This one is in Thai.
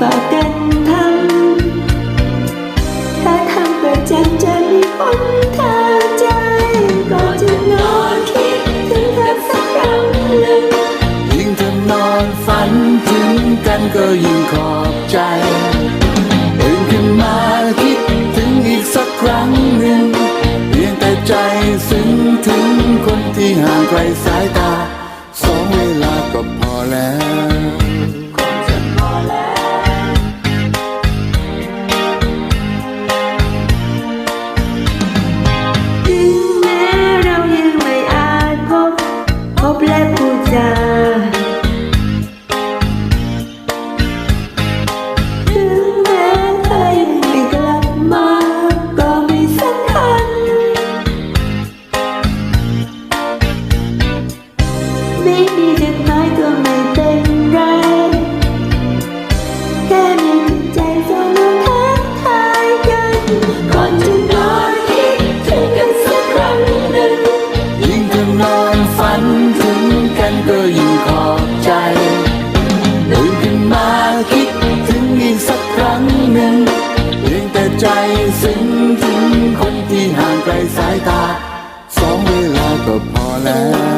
ฝากกันทำ ถ้าทำประจจะมีผลทาใจก็จะนอนคิดถึงเธอสักครั้งหนึ่งยิ่งเธนอนฝันถึงกันก็ยิ่งขอบใจตื่นขึ้นมาคิดถึงอีกสักครั้งหนึ่งเพียงแต่ใจซึ้งถึงคนที่ห่างไกลสายตา สองเวลาก็พอแล้ว ไม่มีจดหมายก็ไม่เป็นไร แค่มีใจส่งมาทักทายกันก่อนจะนอนคิดถึงกันสักครั้งหนึ่ง ยิ่งเธอนอนฝันถึงกันก็ยิ่งขอบใจตื่นขึ้นมาคิดถึงอีกสักครั้งหนึ่งเพียงแต่ใจซึ้งถึงคนที่ห่างไกลสายตา สองเวลาก็พอแล้ว